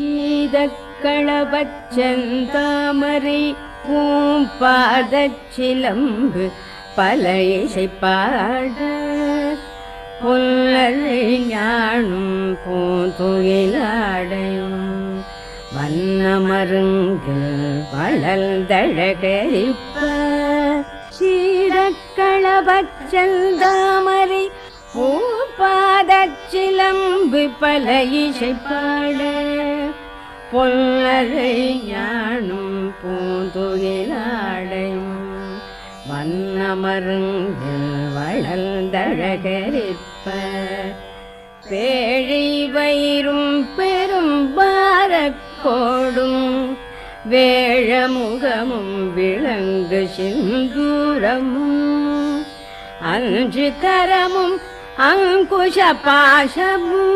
சீதக்களபச்சந்தாமரை பூம்பாதச்சிலம்பு பல இசை பாட புல்லரை ஞானும் பூந்துயிலாடையும் வண்ணமருங்கில் வளர்ந்தழகரிப்ப சீரக்களபச்சந்தாமரை பூபாதச்சிலம்பு பல இசைப்பாட பாட ஞானும் பூந்துகிலாடையும் வண்ணமருங்கில் வளர்ந்தழகரிப்ப. பேழி வயிறும் பெரும் பாரக்கோடும். வேழமுகமும் விளங்கு சிந்தூரமும். அஞ்சு கரமும் அங்குஷ பாசமும்.